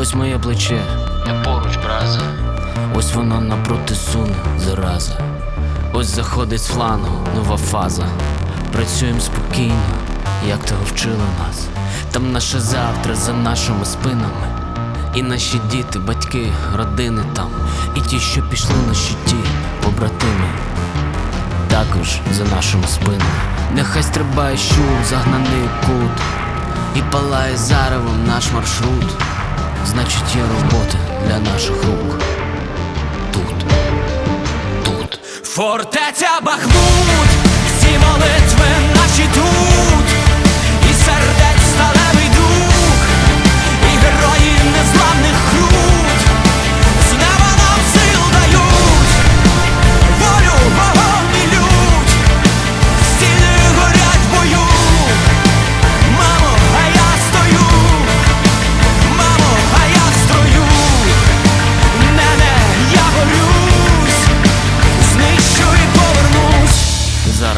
Ось моє плече, Я поруч, браза. ось воно напроти суне, зараза. Ось заходить з флангу нова фаза. Працюємо спокійно, як того вчили нас. Там наше завтра за нашими спинами. І наші діти, батьки, родини там, і ті, що пішли на щиті, побратими, також за нашими спинами. Нехай стрибає щур, загнаний кут, і палає заревом наш маршрут. Значить, є робота для наших рук. Тут, тут. Фортеця Бахмут, всі молитви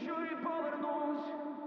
Deixei para nós.